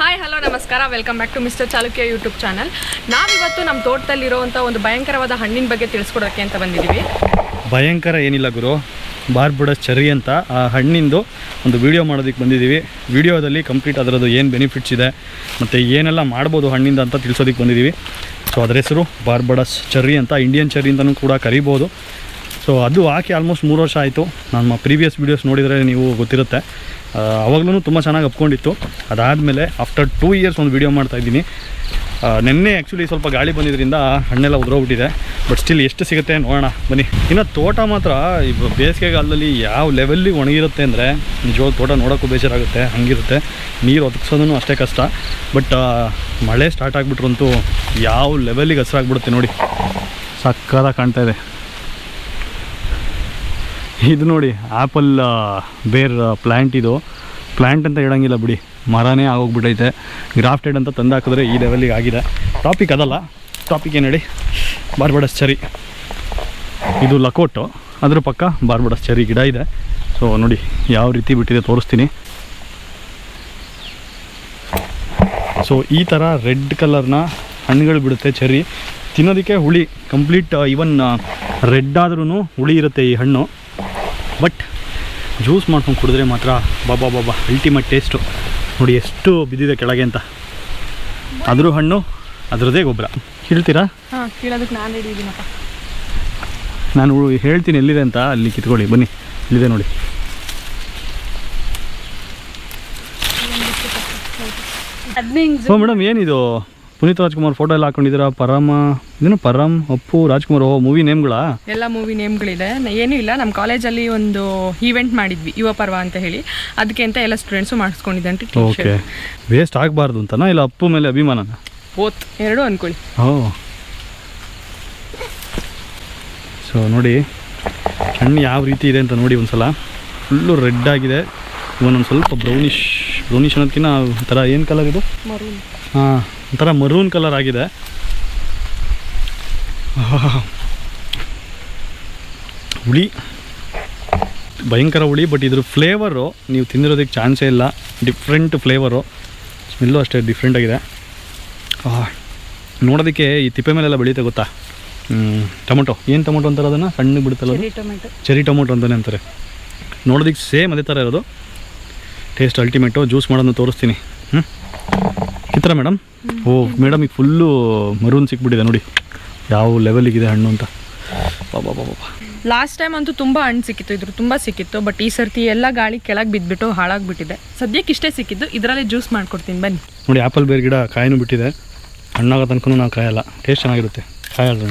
Hi hello ನಮಸ್ಕಾರ. Welcome back to mister Chalukya YouTube channel ನಾವಿವತ್ತು ನಮ್ಮ ತೋಟದಲ್ಲಿರುವಂಥ ಒಂದು ಭಯಂಕರವಾದ ಹಣ್ಣಿನ ಬಗ್ಗೆ ತಿಳಿಸ್ಕೊಡೋಕ್ಕೆ ಅಂತ ಬಂದಿದ್ದೀವಿ. ಭಯಂಕರ ಏನಿಲ್ಲ ಗುರು. ಬಾರ್ಬುಡ ಚರಿ ಅಂತ ಆ ಹಣ್ಣಿಂದು ಒಂದು ವಿಡಿಯೋ ಮಾಡೋದಕ್ಕೆ ಬಂದಿದ್ದೀವಿ. ವಿಡಿಯೋದಲ್ಲಿ ಕಂಪ್ಲೀಟ್ ಅದರದ್ದು ಏನು ಬೆನಿಫಿಟ್ಸ್ ಇದೆ, ಮತ್ತು ಏನೆಲ್ಲ ಮಾಡ್ಬೋದು ಹಣ್ಣಿಂದ ಅಂತ ತಿಳಿಸೋದಕ್ಕೆ ಬಂದಿದ್ದೀವಿ. ಸೊ ಅದರ ಹೆಸರು ಬಾರ್ಬಡಸ್ ಚರ್ರಿ ಅಂತ ಇಂಡಿಯನ್ ಚರ್ರಿ ಅಂತಲೂ ಕೂಡ ಕರಿಬೋದು. ಸೊ ಅದು ಹಾಕಿ ಆಲ್ಮೋಸ್ಟ್ ಮೂರು ವರ್ಷ ಆಯಿತು. ನಮ್ಮ ಪ್ರೀವಿಯಸ್ ವೀಡಿಯೋಸ್ ನೋಡಿದರೆ ನೀವು ಗೊತ್ತಿರುತ್ತೆ. ಅವಾಗಲೂ ತುಂಬ ಚೆನ್ನಾಗಿ ಅಪ್ಕೊಂಡಿತ್ತು. ಅದಾದಮೇಲೆ ಆಫ್ಟರ್ ಟೂ ಇಯರ್ಸ್ ಒಂದು ವೀಡಿಯೋ ಮಾಡ್ತಾಯಿದ್ದೀನಿ ನಿನ್ನೆ ಆ್ಯಕ್ಚುಲಿ ಸ್ವಲ್ಪ ಗಾಳಿ ಬಂದಿದ್ದರಿಂದ ಹಣ್ಣೆಲ್ಲ ಉದುರೋಗ್ಬಿಟ್ಟಿದೆ. ಬಟ್ ಸ್ಟಿಲ್ ಎಷ್ಟು ಸಿಗುತ್ತೆ ನೋಡೋಣ. ಬನ್ನಿ. ಇನ್ನು ತೋಟ ಮಾತ್ರ ಈ ಬೇಸಿಗೆಗಾಲದಲ್ಲಿ ಯಾವ ಲೆವೆಲ್ಲಿಗೆ ಒಣಗಿರುತ್ತೆ ಅಂದರೆ ನಿಜವಾಗ ತೋಟ ನೋಡೋಕ್ಕೂ ಬೇಜಾರಾಗುತ್ತೆ, ಹಂಗಿರುತ್ತೆ. ನೀರು ಒದಗಿಸೋದೂ ಅಷ್ಟೇ ಕಷ್ಟ. ಬಟ್ ಮಳೆ ಸ್ಟಾರ್ಟ್ ಆಗಿಬಿಟ್ರಂತೂ ಯಾವ ಲೆವೆಲ್ಲಿಗೆ ಹಸಿರಾಗ್ಬಿಡುತ್ತೆ ನೋಡಿ. ಸಕ್ಕದಾಗಿ ಕಾಣ್ತಾ ಇದೆ. ಇದು ನೋಡಿ ಆ್ಯಪಲ್ ಬೇರ್ ಪ್ಲ್ಯಾಂಟ್ ಇದು. ಪ್ಲ್ಯಾಂಟ್ ಅಂತ ಹೇಳಂಗಿಲ್ಲ ಬಿಡಿ. ಮರನೇ ಆಗೋಗ್ಬಿಟ್ಟೈತೆ ಗ್ರಾಫ್ಟೆಡ್ ಅಂತ ತಂದು ಹಾಕಿದ್ರೆ ಈ ಲೆವೆಲಿಗೆ ಆಗಿದೆ. ಟಾಪಿಕ್ ಅದಲ್ಲ. ಟಾಪಿಕ್ ಏನು ಹೇಳಿ ಬಾರ್ಬಡಸ್ ಚರಿ ಇದು ಲಕೋಟು ಅದ್ರ ಪಕ್ಕ ಬಾರ್ಬಡಸ್ ಚರಿ ಗಿಡ ಇದೆ. ಸೊ ನೋಡಿ, ಯಾವ ರೀತಿ ಬಿಟ್ಟಿದೆ ತೋರಿಸ್ತೀನಿ. ಸೊ ಈ ಥರ ರೆಡ್ ಕಲರ್ನ ಹಣ್ಣುಗಳು ಬಿಡುತ್ತೆ ಚರಿ ತಿನ್ನೋದಕ್ಕೆ ಹುಳಿ ಕಂಪ್ಲೀಟ್ ಈವನ್ ರೆಡ್ ಆದ್ರೂ ಹುಳಿ ಇರುತ್ತೆ ಈ ಹಣ್ಣು. ಬಟ್ ಜ್ಯೂಸ್ ಮಾಡ್ಕೊಂಡು ಕುಡಿದ್ರೆ ಮಾತ್ರ ಬಾಬಾ ಬಾಬಾ ಅಲ್ಟಿಮೇಟ್ ಟೇಸ್ಟು ನೋಡಿ ಎಷ್ಟು ಬಿದ್ದಿದೆ ಕೆಳಗೆ ಅಂತ. ಅದ್ರ ಹಣ್ಣು ಅದರದೇ ಗೊಬ್ಬರ. ಹೇಳ್ತೀರಾ ನಾನು ಹೇಳ್ತೀನಿ ಎಲ್ಲಿದೆ ಅಂತ ಅಲ್ಲಿ ಕಿತ್ಕೊಳ್ಳಿ ಬನ್ನಿ ಇಲ್ಲಿದೆ ನೋಡಿ. ಮೇಡಮ್ ಏನಿದು? ಪುನೀತ್ ರಾಜ್ಕುಮಾರ್ ಫೋಟೋ ಎಲ್ಲ ಹಾಕೊಂಡಿದ್ದೀರಾ? ಪರಮ ಇದೇನು ಪರಮ್ ಅಪ್ಪು ರಾಜ್ಕುಮಾರ್ ಓ ಮೂವಿ ನೇಮ್ಗಳಾ ಎಲ್ಲ ಮೂವಿ ನೇಮ್ಗಳಿದೆ ಏನೂ ಇಲ್ಲ ನಮ್ಮ ಕಾಲೇಜಲ್ಲಿ ಒಂದು ಈವೆಂಟ್ ಮಾಡಿದ್ವಿ ಯುವ ಪರ್ವ ಅಂತ ಹೇಳಿ. ಅದಕ್ಕೆ ಅಂತ ಎಲ್ಲ ಸ್ಟೂಡೆಂಟ್ಸು ಮಾಡಿಸ್ಕೊಂಡಿದ್ದಂತೆ ಟಿ ಓಕೆ ವೇಸ್ಟ್ ಆಗಬಾರ್ದು ಅಂತನಾ? ಇಲ್ಲ ಅಪ್ಪು ಮೇಲೆ ಅಭಿಮಾನ ಓತ್ ಎರಡು ಅನ್ಕೊಳ್ಳಿ. ಓ. ಸೊ ನೋಡಿ ಹಣ್ಣು ಯಾವ ರೀತಿ ಇದೆ ಅಂತ ನೋಡಿ ಒಂದ್ಸಲ. ಫುಲ್ಲು ರೆಡ್ ಆಗಿದೆ. ಇವನೊಂದು ಸ್ವಲ್ಪ ಬ್ರೌನಿಶ್ ಬ್ರೌನಿಶ್ ಅನ್ನೋದಕ್ಕಿಂತ ಥರ ಏನು ಕಲರ್ ಇದು? ಹಾಂ. ಒಂಥರ ಮರೂನ್ ಕಲರ್ ಆಗಿದೆ. ಹುಳಿ. ಭಯಂಕರ ಹುಳಿ ಬಟ್ ಇದ್ರ ಫ್ಲೇವರು ನೀವು ತಿಂದಿರೋದಕ್ಕೆ ಚಾನ್ಸೇ ಇಲ್ಲ. ಡಿಫ್ರೆಂಟ್ ಫ್ಲೇವರು ಸ್ಮೆಲ್ಲು ಅಷ್ಟೇ ಡಿಫ್ರೆಂಟ್ ಆಗಿದೆ. ಆಹ್. ನೋಡೋದಕ್ಕೆ ಈ ತಿಪ್ಪೆ ಮೇಲೆಲ್ಲ ಬೆಳೀತೆ ಗೊತ್ತಾ? ಟೊಮೊಟೊ. ಏನು ಟೊಮೊಟೊ ಅಂತಾರೆ ಅದನ್ನು? ಸಣ್ಣಗೆ ಬಿಡುತ್ತಲ್ಲ ಚೆರಿ ಟೊಮೊಟೊ ಅಂತಲೇ ಅಂತಾರೆ. ನೋಡೋದಕ್ಕೆ ಸೇಮ್ ಅದೇ ಥರ ಇರೋದು. ಟೇಸ್ಟ್ ಅಲ್ಟಿಮೇಟು ಜ್ಯೂಸ್ ಮಾಡೋದನ್ನ ತೋರಿಸ್ತೀನಿ. ಹ್ಞೂ ಕಿತ್ತರ ಮೇಡಮ್? ಓ ಮೇಡಮ್ ಈಗ ಫುಲ್ಲು ಮರೂನ್ ಸಿಕ್ಬಿಟ್ಟಿದೆ ನೋಡಿ. ಯಾವ ಲೆವೆಲಿಗಿದೆ ಹಣ್ಣು ಅಂತ. ಬಾಬಾ ಬಾಬಾ ಲಾಸ್ಟ್ ಟೈಮ್ ಅಂತೂ ತುಂಬ ಹಣ್ಣು ಸಿಕ್ಕಿತ್ತು ಇದ್ರ ತುಂಬ ಸಿಕ್ಕಿತ್ತು ಬಟ್ ಈ ಸರ್ತಿ ಎಲ್ಲ ಗಾಳಿ ಕೆಳಗೆ ಬಿದ್ದುಬಿಟ್ಟು ಹಾಳಾಗ್ಬಿಟ್ಟಿದೆ. ಸದ್ಯಕ್ಕೆ ಇಷ್ಟೇ ಸಿಕ್ಕಿದ್ದು ಇದರಲ್ಲೇ ಜ್ಯೂಸ್ ಮಾಡ್ಕೊಡ್ತೀನಿ ಬನ್ನಿ. ನೋಡಿ ಆ್ಯಪಲ್ ಬೇರ್ ಗಿಡ ಕಾಯಿನು ಬಿಟ್ಟಿದೆ. ಹಣ್ಣಾಗೋ ತನಕ ನಾವು ಕಾಯಲ್ಲ. ಟೇಸ್ಟ್ ಚೆನ್ನಾಗಿರುತ್ತೆ. ಕಾಯಲ್ಲ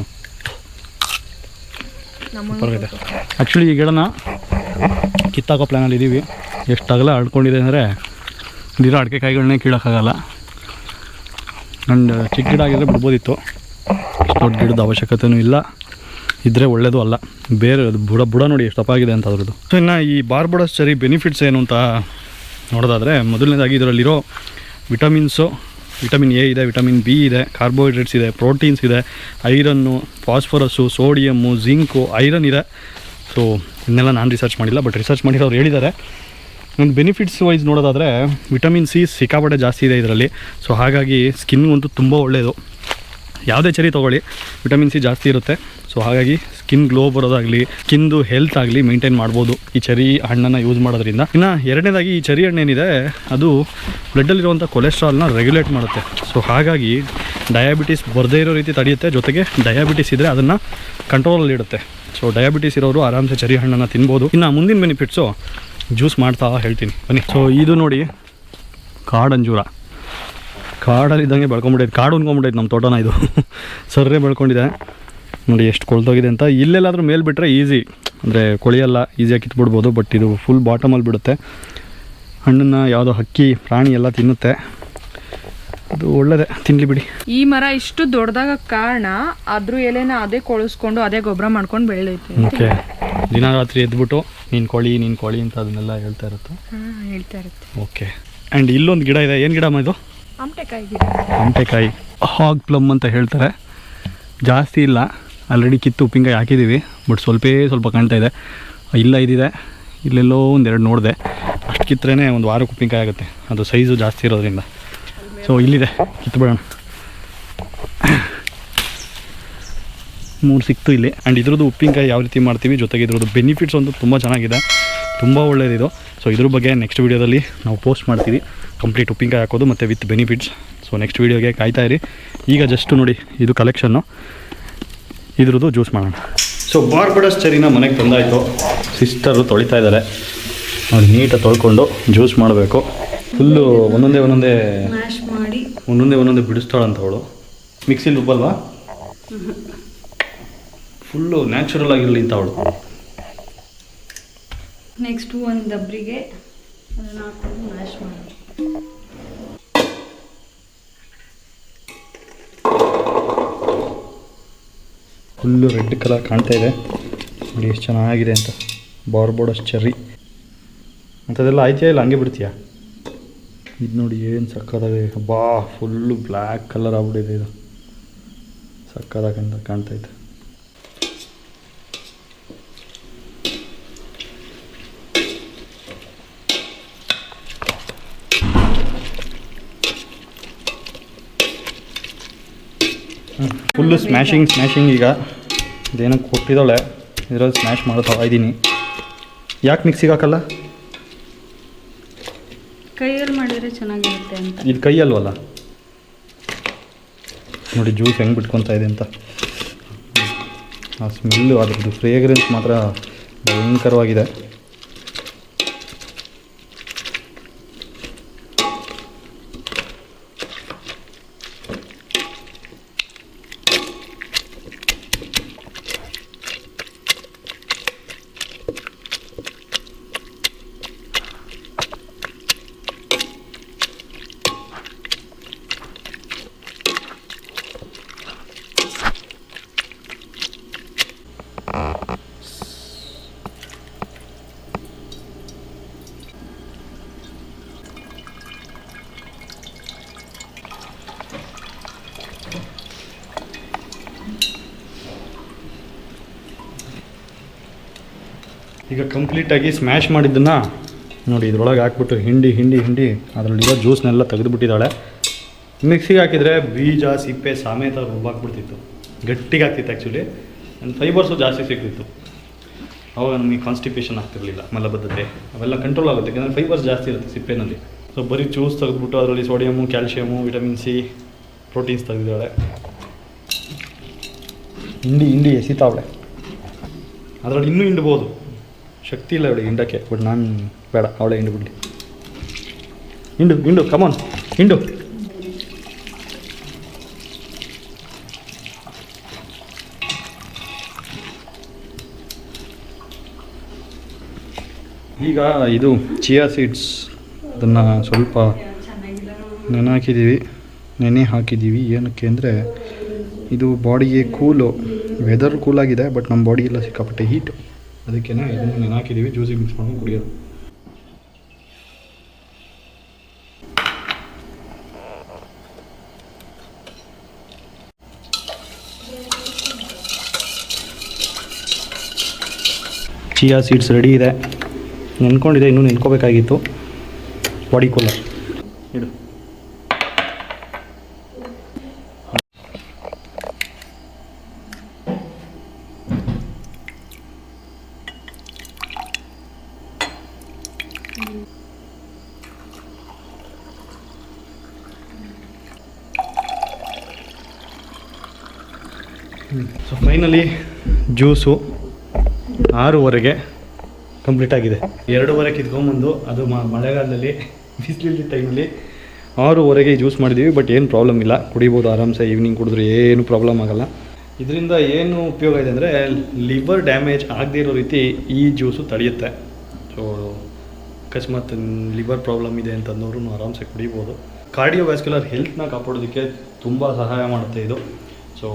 ಆ್ಯಕ್ಚುಲಿ ಈ ಗಿಡನ ಕಿತ್ತಾಕೋ ಪ್ಲ್ಯಾನಲ್ಲಿ ಇದ್ದೀವಿ ಎಷ್ಟು ಅಗಲ ಹಳ್ಕೊಂಡಿದೆ ಅಂದರೆ ಇದಿರೋ ಅಡಿಕೆ ಕಾಯಿಗಳನ್ನೇ ಕೀಳೋಕ್ಕಾಗಲ್ಲ. ನನ್ನ ಚಿಕ್ಕ ಗಿಡ ಆಗಿದ್ರೆ ಬಿಡ್ಬೋದಿತ್ತು. ಇಷ್ಟು ದೊಡ್ಡ ಗಿಡದ ಅವಶ್ಯಕತೆಯೂ ಇಲ್ಲ. ಇದ್ದರೆ ಒಳ್ಳೆಯದು ಅಲ್ಲ. ಬೇರೆ ಅದು ಬುಡ ಬುಡ ನೋಡಿ ಎಷ್ಟು ತಪ್ಪಾಗಿದೆ ಅಂತ ಅದ್ರದ್ದು. ಸೊ ಇನ್ನು ಈ ಬಾರ್ಬಡಸ್ ಚರಿ ಬೆನಿಫಿಟ್ಸ್ ಏನು ಅಂತ ನೋಡೋದಾದರೆ, ಮೊದಲನೇದಾಗಿ ಇದರಲ್ಲಿರೋ ವಿಟಮಿನ್ಸು ವಿಟಮಿನ್ ಎ ಇದೆ ವಿಟಮಿನ್ ಬಿ ಇದೆ ಕಾರ್ಬೋಹೈಡ್ರೇಟ್ಸ್ ಇದೆ ಪ್ರೋಟೀನ್ಸ್ ಇದೆ, iron phosphorus sodium zinc iron ಇದೆ. ಸೊ ಇನ್ನೆಲ್ಲ ನಾನು ರಿಸರ್ಚ್ ಮಾಡಿಲ್ಲ ಬಟ್ ರಿಸರ್ಚ್ ಮಾಡಿರೋರು ಹೇಳಿದ್ದಾರೆ. ನನ್ನ ಬೆನಿಫಿಟ್ಸ್ ವೈಸ್ ನೋಡೋದಾದರೆ ವಿಟಮಿನ್ ಸಿ ಸಿಕ್ಕಾಪಟ್ಟೆ ಜಾಸ್ತಿ ಇದೆ ಇದರಲ್ಲಿ. ಸೊ ಹಾಗಾಗಿ ಸ್ಕಿನ್ ಅಂತೂ ತುಂಬ ಒಳ್ಳೆಯದು ಯಾವುದೇ ಚರಿ ತೊಗೊಳ್ಳಿ ವಿಟಮಿನ್ ಸಿ ಜಾಸ್ತಿ ಇರುತ್ತೆ. ಸೊ ಹಾಗಾಗಿ ಸ್ಕಿನ್ ಗ್ಲೋ ಬರೋದಾಗಲಿ ಸ್ಕಿನ್ದು ಹೆಲ್ತ್ ಆಗಲಿ ಮೇಂಟೈನ್ ಮಾಡ್ಬೋದು ಈ ಚರಿ ಹಣ್ಣನ್ನು ಯೂಸ್ ಮಾಡೋದ್ರಿಂದ. ಇನ್ನು ಎರಡನೇದಾಗಿ ಈ ಚರಿ ಹಣ್ಣು ಏನಿದೆ ಅದು ಬ್ಲಡ್ಡಲ್ಲಿರುವಂಥ ಕೊಲೆಸ್ಟ್ರಾಲ್ನ ರೆಗ್ಯುಲೇಟ್ ಮಾಡುತ್ತೆ. ಸೊ ಹಾಗಾಗಿ ಡಯಾಬಿಟಿಸ್ ಬರದೇ ಇರೋ ರೀತಿ ತಡೆಯುತ್ತೆ. ಜೊತೆಗೆ ಡಯಾಬಿಟಿಸ್ ಇದ್ದರೆ ಅದನ್ನು ಕಂಟ್ರೋಲಲ್ಲಿ ಇಡುತ್ತೆ. ಸೊ ಡಯಾಬಿಟಿಸ್ ಇರೋರು ಆರಾಮ್ಸೆ ಚರಿ ಹಣ್ಣನ್ನು ತಿನ್ಬೋದು. ಇನ್ನು ಮುಂದಿನ ಬೆನಿಫಿಟ್ಸು ಜ್ಯೂಸ್ ಮಾಡ್ತಾ ಹೇಳ್ತೀನಿ. ಬನ್ನಿ. ಸೊ ಇದು ನೋಡಿ ಕಾಡಂಜೂರ ಕಾಡಲ್ಲಿದ್ದಂಗೆ ಬೆಳ್ಕೊಂಬಿಟ್ಟೈತೆ. ಕಾಡು ಉಣ್ಕೊಂಬಿಟ್ಟೈತೆ ನಮ್ಮ ತೋಟನ ಇದು. ಸರ್ರೆ ಬೆಳ್ಕೊಂಡಿದೆ. ನೋಡಿ ಎಷ್ಟು ಕೊಳ್ತೋಗಿದೆ ಅಂತ. ಇಲ್ಲೆಲ್ಲಾದ್ರೂ ಮೇಲೆ ಬಿಟ್ಟರೆ ಈಸಿ. ಅಂದರೆ ಕೊಳಿಯೆಲ್ಲ ಈಸಿಯಾಗಿ ಕಿತ್ಬಿಡ್ಬೋದು, ಬಟ್ ಇದು ಫುಲ್ ಬಾಟಮಲ್ಲಿ ಬಿಡುತ್ತೆ. ಹಣ್ಣನ್ನು ಯಾವುದೋ ಹಕ್ಕಿ, ಪ್ರಾಣಿ ಎಲ್ಲ ತಿನ್ನುತ್ತೆ. ಅದು ಒಳ್ಳೆಯದೇ ತಿನ್ಲಿ ಬಿಡಿ. ಈ ಮರ ಇಷ್ಟು ದೊಡ್ಡದಾಗ ಕಾರಣ ಅದ್ರ ಎಲೆನ ಅದೇ ಕೊಳಿಸ್ಕೊಂಡು ಅದೇ ಗೊಬ್ಬರ ಮಾಡ್ಕೊಂಡು ಬೆಳೆದೈತೆ ಓಕೆ. ದಿನ ರಾತ್ರಿ ಎದ್ಬಿಟ್ಟು ನೀನು ಕೋಳಿ ನೀನು ಕೋಳಿ ಅಂತ ಅದನ್ನೆಲ್ಲ ಹೇಳ್ತಾ ಇರುತ್ತೆ. ಹೇಳ್ತಾ ಇರುತ್ತೆ. ಓಕೆ. ಆ್ಯಂಡ್ ಇಲ್ಲೊಂದು ಗಿಡ ಇದೆ. ಏನು ಗಿಡಮ್ಮ ಇದು? ಆಮ್ಟೆಕಾಯಿ ಗಿಡ. ಹಾಗ್ ಪ್ಲಮ್ ಅಂತ ಹೇಳ್ತಾರೆ. ಜಾಸ್ತಿ ಇಲ್ಲ. ಆಲ್ರೆಡಿ ಕಿತ್ತು ಉಪ್ಪಿನಕಾಯಿ ಹಾಕಿದ್ದೀವಿ ಬಟ್ ಸ್ವಲ್ಪೇ ಸ್ವಲ್ಪ ಕಾಣ್ತಾ ಇದೆ. ಇಲ್ಲ ಇದಿದೆ. ಇಲ್ಲೆಲ್ಲೋ ಒಂದೆರಡು ನೋಡಿದೆ. ಅಷ್ಟು ಕಿತ್ತರೆ ಒಂದು ವಾರಕ್ಕೆ ಉಪ್ಪಿನಕಾಯಿ ಆಗುತ್ತೆ. ಅದು ಸೈಜು ಜಾಸ್ತಿ ಇರೋದ್ರಿಂದ. ಸೊ, ಇಲ್ಲಿದೆ ಕಿತ್ಬಿಡೋಣ ಮೂರು ಸಿಕ್ತು ಇಲ್ಲಿ. ಆ್ಯಂಡ್ ಇದ್ರದ್ದು ಉಪ್ಪಿನಕಾಯಿ ಯಾವ ರೀತಿ ಮಾಡ್ತೀವಿ, ಜೊತೆಗೆ ಇದ್ರದ್ದು ಬೆನಿಫಿಟ್ಸ್ ಒಂದು ತುಂಬ ಚೆನ್ನಾಗಿದೆ. ತುಂಬ ಒಳ್ಳೆಯದಿದು ಸೊ ಇದ್ರ ಬಗ್ಗೆ ನೆಕ್ಸ್ಟ್ ವೀಡಿಯೋದಲ್ಲಿ ನಾವು ಪೋಸ್ಟ್ ಮಾಡ್ತೀವಿ. ಕಂಪ್ಲೀಟ್ ಉಪ್ಪಿನಕಾಯಿ ಹಾಕೋದು ಮತ್ತು ವಿತ್ ಬೆನಿಫಿಟ್ಸ್ ಸೊ ನೆಕ್ಸ್ಟ್ ವೀಡಿಯೋಗೆ ಕಾಯ್ತಾ ಇರಿ. ಈಗ ಜಸ್ಟ್ ನೋಡಿ, ಇದು ಕಲೆಕ್ಷನ್ನು ಇದ್ರದ್ದು ಜ್ಯೂಸ್ ಮಾಡೋಣ. ಸೊ ಬಾರ್ಬಡಸ್ ಚರಿನ ಮನೆಗೆ ತಂದಾಯಿತು. ಸಿಸ್ಟರು ತೊಳಿತಾ ಇದ್ದಾರೆ. ನೋಡಿ, ನೀಟಾಗಿ ತೊಳ್ಕೊಂಡು ಜ್ಯೂಸ್ ಮಾಡಬೇಕು. ಫುಲ್ಲು ಒಂದೊಂದೇ ಒಂದೊಂದೇ ಮ್ಯಾಶ್ ಮಾಡಿ. ಒಂದೊಂದೇ ಒಂದೊಂದೇ ಬಿಡಿಸ್ತಾಳಂತ ಅವಳು. ಮಿಕ್ಸಿ ರುಬ್ಬಲ್ವಾ ಫುಲ್ಲು ನ್ಯಾಚುರಲ್ ಆಗಿರಲಿ ಅಂತ ಅವಳು. ನೆಕ್ಸ್ಟ್ ಒಂದು ಡಬ್ರಿಗೆ ಹಾಕೊಂಡು ಮ್ಯಾಶ್ ಮಾಡಿ. ಫುಲ್ಲು ರೆಡ್ ಕಲರ್ ಕಾಣ್ತಾ ಇದೆ. ನೋಡಿ ಎಷ್ಟು ಚೆನ್ನಾಗಿದೆ ಅಂತ. ಬಾರ್ಬೋಡಸ್ ಚೆರ್ರಿ ಅಂಥದ್ದೆಲ್ಲ ಆಯ್ತಾ ಇಲ್ಲ? ಹಂಗೆ ಬಿಡ್ತೀಯಾ? ಇದು ನೋಡಿ ಏನು ಸಕ್ಕದಾಗೆ ಬಾ ಫುಲ್ಲು ಬ್ಲ್ಯಾಕ್ ಕಲರ್ ಆಗ್ಬಿಟ್ಟಿದೆ ಇದು. ಸಕ್ಕತ್ತಾಗಂತ ಕಾಣ್ತೈತೆ ಫುಲ್ಲು ಸ್ಮ್ಯಾಶಿಂಗ್ ಸ್ಮ್ಯಾಶಿಂಗ್ ಈಗ. ಇದೇನಕ್ಕೆ ಕೊಟ್ಟಿದ್ದಾಳೆ. ಇದರಲ್ಲಿ ಸ್ಮ್ಯಾಶ್ ಮಾಡ್ತಾ ಇದ್ದೀನಿ ಯಾಕೆ ಮಿಕ್ಸಿಗೆ ಹಾಕಲ್ಲ? ಕೈಯಲ್ಲಿ ಮಾಡಿದರೆ ಚೆನ್ನಾಗಿರುತ್ತೆ ಅಂತ. ಇದು ಕೈಯಲ್ವಲ್ಲ ನೋಡಿ ಜ್ಯೂಸ್ ಹೆಂಗೆ ಬಿಟ್ಕೊತಾ ಇದೆ ಅಂತ. ಆ ಸ್ಮೆಲ್ಲು ಅದ್ರದ್ದು ಫ್ರೇಗ್ರೆನ್ಸ್ ಮಾತ್ರ ಭಯಂಕರವಾಗಿದೆ. ಈಗ ಕಂಪ್ಲೀಟಾಗಿ ಸ್ಮ್ಯಾಶ್ ಮಾಡಿದ್ದನ್ನು ನೋಡಿ ಇದ್ರೊಳಗೆ ಹಾಕ್ಬಿಟ್ಟು ಹಿಂಡಿ ಹಿಂಡಿ ಹಿಂಡಿ ಅದರಲ್ಲಿರೋ ಜ್ಯೂಸ್ನೆಲ್ಲ ತೆಗೆದುಬಿಟ್ಟಿದ್ದಾಳೆ. ಮಿಕ್ಸಿಗೆ ಹಾಕಿದರೆ ಬೀಜ, ಸಿಪ್ಪೆ, ಸಮೇತ ರುಬ್ಬಾಕ್ಬಿಡ್ತಿತ್ತು ಗಟ್ಟಿಗೆ ಆಗ್ತಿತ್ತು ಆ್ಯಕ್ಚುಲಿ ನನ್ನ ಫೈಬರ್ಸು ಜಾಸ್ತಿ ಸಿಗ್ತಿತ್ತು. ಅವಾಗ ನಮಗೆ ಕಾನ್ಸ್ಟಿಪೇಷನ್ ಆಗ್ತಿರಲಿಲ್ಲ, ಮಲಬದ್ಧತೆ. ಅವೆಲ್ಲ ಕಂಟ್ರೋಲ್ ಆಗುತ್ತೆ, ಯಾಕಂದರೆ ಫೈಬರ್ಸ್ ಜಾಸ್ತಿ ಇರುತ್ತೆ ಸಿಪ್ಪೆನಲ್ಲಿ. ಸೊ ಬರೀ ಜ್ಯೂಸ್ ತೆಗೆದುಬಿಟ್ಟು ಅದರಲ್ಲಿ sodium calcium vitamin C proteins ತೆಗೆದಿದ್ದಾಳೆ. ಹಿಂಡಿ ಹಿಂಡಿ ಎಸಿತಾವಳೆ. ಅದರಲ್ಲಿ ಇನ್ನೂ ಹಿಂಡ್ಬೋದು. ಶಕ್ತಿ ಇಲ್ಲ ಅವಳಿಗೆ, ಹಿಂಡಕ್ಕೆ. ಬಟ್ ನಾನು ಬೇಡ, ಅವಳೇ ಹಿಂಡು ಬಿಡಲಿ ಹಿಂಡು ಹಿಂಡು ಕಮಾನ್ ಹಿಂಡು. ಈಗ ಇದು ಚಿಯಾ ಸೀಡ್ಸ್ ಅದನ್ನು ಸ್ವಲ್ಪ ನೆನೆ ಹಾಕಿದ್ದೀವಿ ನೆನೆ ಹಾಕಿದ್ದೀವಿ. ಏನಕ್ಕೆ ಅಂದರೆ ಇದು ಬಾಡಿಗೆ ಕೂಲು. ವೆದರ್ ಕೂಲಾಗಿದೆ ಬಟ್ ನಮ್ಮ ಬಾಡಿ ಎಲ್ಲ ಸಿಕ್ಕಾಪಟ್ಟೆ ಹೀಟು ಅದಕ್ಕೆ ಇದನ್ನು ನೆನೆ ಹಾಕಿದ್ದೀವಿ ಜ್ಯೂಸಿಗೆ ಮಿಕ್ಸ್ ಮಾಡ್ಕೊಂಡು ಕುಡಿಯೋದು. ಚಿಯಾ ಸೀಡ್ಸ್ ರೆಡಿ ಇದೆ. ನೆನ್ಕೊಂಡಿದೆ, ಇನ್ನೂ ನೆನ್ಕೋಬೇಕಾಗಿತ್ತು body cooler. So finally juice ಆರೂವರೆಗೆ complete ಆಗಿದೆ. ಎರಡೂವರೆ ಕಿತ್ಕೊಂಬಂದು ಅದು ಮಳೆಗಾಲದಲ್ಲಿ ಬಿಸಿಲಿದ್ದ ಟೈಮಲ್ಲಿ ಆರೂವರೆಗೆ ಜ್ಯೂಸ್ ಮಾಡಿದ್ದೀವಿ ಬಟ್ ಏನು ಪ್ರಾಬ್ಲಮ್ ಇಲ್ಲ. ಕುಡಿಬೋದು ಆರಾಮ್ಸೆ ಈವ್ನಿಂಗ್ ಕುಡಿದ್ರೆ ಏನು ಪ್ರಾಬ್ಲಮ್ ಆಗಲ್ಲ. ಇದರಿಂದ ಏನು ಉಪಯೋಗ ಇದೆ ಅಂದರೆ ಲಿವರ್ ಡ್ಯಾಮೇಜ್ ಆಗದೇ ಇರೋ ರೀತಿ ಈ ಜ್ಯೂಸು ತಡೆಯುತ್ತೆ. ಸೊ ಅಕಸ್ಮಾತ್ ಲಿವರ್ ಪ್ರಾಬ್ಲಮ್ ಇದೆ ಅಂತಂದವರು ಆರಾಮ್ಸೆ ಕುಡಿಬೋದು. ಕಾರ್ಡಿಯೋವ್ಯಾಸ್ಕ್ಯುಲರ್ ಹೆಲ್ತ್ನ ಕಾಪಾಡೋದಕ್ಕೆ ತುಂಬ ಸಹಾಯ ಮಾಡುತ್ತೆ ಇದು. ಸೊ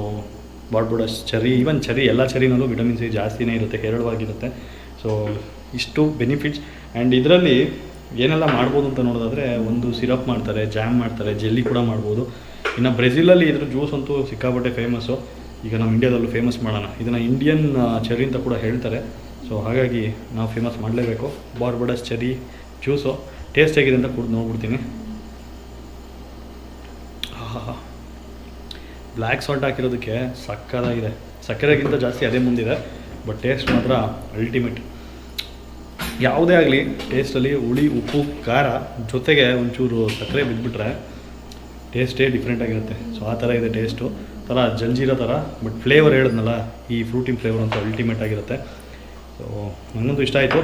ಬಾರ್ಬುಡಸ್ ಚರಿ ಈವನ್ ಚರಿ, ಎಲ್ಲ ಚರಿನಲ್ಲೂ ವಿಟಮಿನ್ ಸಿ ಜಾಸ್ತಿನೇ ಇರುತ್ತೆ ಹೇರಳವಾಗಿರುತ್ತೆ ಸೊ ಇಷ್ಟು ಬೆನಿಫಿಟ್ಸ್ ಆ್ಯಂಡ್ ಇದರಲ್ಲಿ ಏನೆಲ್ಲ ಮಾಡ್ಬೋದು ಅಂತ ನೋಡೋದಾದರೆ, ಒಂದು ಸಿರಪ್ ಮಾಡ್ತಾರೆ ಜಾಮ್ ಮಾಡ್ತಾರೆ ಜೆಲ್ಲಿ ಕೂಡ ಮಾಡ್ಬೋದು. ಇನ್ನು ಬ್ರೆಜಿಲಲ್ಲಿ ಇದ್ರ ಜ್ಯೂಸ್ ಅಂತೂ ಸಿಕ್ಕಾಪಟ್ಟೆ ಫೇಮಸ್ಸು ಈಗ ನಮ್ಮ ಇಂಡಿಯಾದಲ್ಲೂ ಫೇಮಸ್ ಮಾಡೋಣ. ಇದನ್ನು ಇಂಡಿಯನ್ ಚೆರಿ ಅಂತ ಕೂಡ ಹೇಳ್ತಾರೆ. ಸೊ ಹಾಗಾಗಿ ನಾವು ಫೇಮಸ್ ಮಾಡಲೇಬೇಕು. ಬಾರ್ಬಡಸ್ ಚೆರಿ ಜ್ಯೂಸು ಟೇಸ್ಟ್ ಹೇಗಿದೆ ಅಂತ ಕೂಡ ನೋಡ್ಬಿಡ್ತೀನಿ. ಬ್ಲ್ಯಾಕ್ ಸಾಲ್ಟ್ ಹಾಕಿರೋದಕ್ಕೆ ಸಕ್ಕದಾಗಿದೆ ಸಕ್ಕರೆಗಿಂತ ಜಾಸ್ತಿ ಅದೇ ಮುಂದಿದೆ ಬಟ್ ಟೇಸ್ಟ್ ಮಾತ್ರ ಅಲ್ಟಿಮೇಟ್ ಯಾವುದೇ ಆಗಲಿ ಟೇಸ್ಟಲ್ಲಿ ಹುಳಿ, ಉಪ್ಪು, ಖಾರ ಜೊತೆಗೆ ಒಂಚೂರು ಸಕ್ಕರೆ ಬಿದ್ದುಬಿಟ್ರೆ ಟೇಸ್ಟೇ ಡಿಫ್ರೆಂಟ್ ಆಗಿರುತ್ತೆ. ಸೊ ಆ ಥರ ಇದೆ ಟೇಸ್ಟು ಥರ ಜಲ್ಜೀರೋ ಥರ ಬಟ್ ಫ್ಲೇವರ್ ಹೇಳಿದ್ನಲ್ಲ, ಈ ಫ್ರೂಟಿನ ಫ್ಲೇವರ್ ಅಂತ ಅಲ್ಟಿಮೇಟ್ ಆಗಿರುತ್ತೆ. ಸೊ ನನಗಂತೂ ಇಷ್ಟ ಆಯಿತು.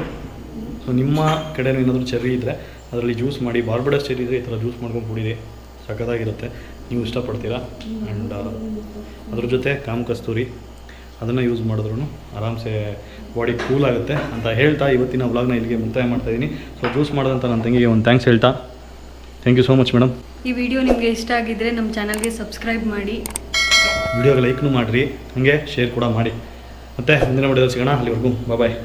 ಸೊ ನಿಮ್ಮ ಕಡೆ ಏನಾದರೂ ಚೆರ್ರಿ ಇದ್ದರೆ ಅದರಲ್ಲಿ ಜ್ಯೂಸ್ ಮಾಡಿ ಬಾರ್ಬಡಸ್ ಚೆರ್ರಿ ಇದ್ದರೆ ಈ ಥರ ಜ್ಯೂಸ್ ಮಾಡ್ಕೊಂಡು ಕುಡೀರಿ ಸಖತ್ತಾಗಿರುತ್ತೆ ನೀವು ಇಷ್ಟಪಡ್ತೀರಾ? ಆ್ಯಂಡ್ ಅದ್ರ ಜೊತೆ ಕಾಮ್ ಕಸ್ತೂರಿ ಅದನ್ನು ಯೂಸ್ ಮಾಡಿದ್ರು ಆರಾಮ್ಸೆ ಬಾಡಿ ಕೂಲ್ ಆಗುತ್ತೆ ಅಂತ ಹೇಳ್ತಾ ಇವತ್ತಿನ ವ್ಲಾಗ್ನ ಇಲ್ಲಿಗೆ ಮುಕ್ತಾಯ ಮಾಡ್ತಾ ಇದ್ದೀನಿ ಸೊ ಜ್ಯೂಸ್ ಮಾಡೋದಂತ ನನ್ನ ತಂಗಿಗೆ ಒಂದು ಥ್ಯಾಂಕ್ಸ್ ಹೇಳ್ತಾ. Thank you so much madam ಈ ವಿಡಿಯೋ ನಿಮಗೆ ಇಷ್ಟ ಆಗಿದ್ದರೆ ನಮ್ಮ ಚಾನಲ್ಗೆ ಸಬ್ಸ್ಕ್ರೈಬ್ ಮಾಡಿ. ವಿಡಿಯೋಗೆ ಲೈಕ್ನು ಮಾಡಿರಿ ಹಾಗೆ ಶೇರ್ ಕೂಡ ಮಾಡಿ. ಮತ್ತು ಮುಂದಿನ ವಿಡಿಯೋದಲ್ಲಿ ಸಿಗೋಣ. ಅಲ್ಲಿವರೆಗೂ ಬಾಯ್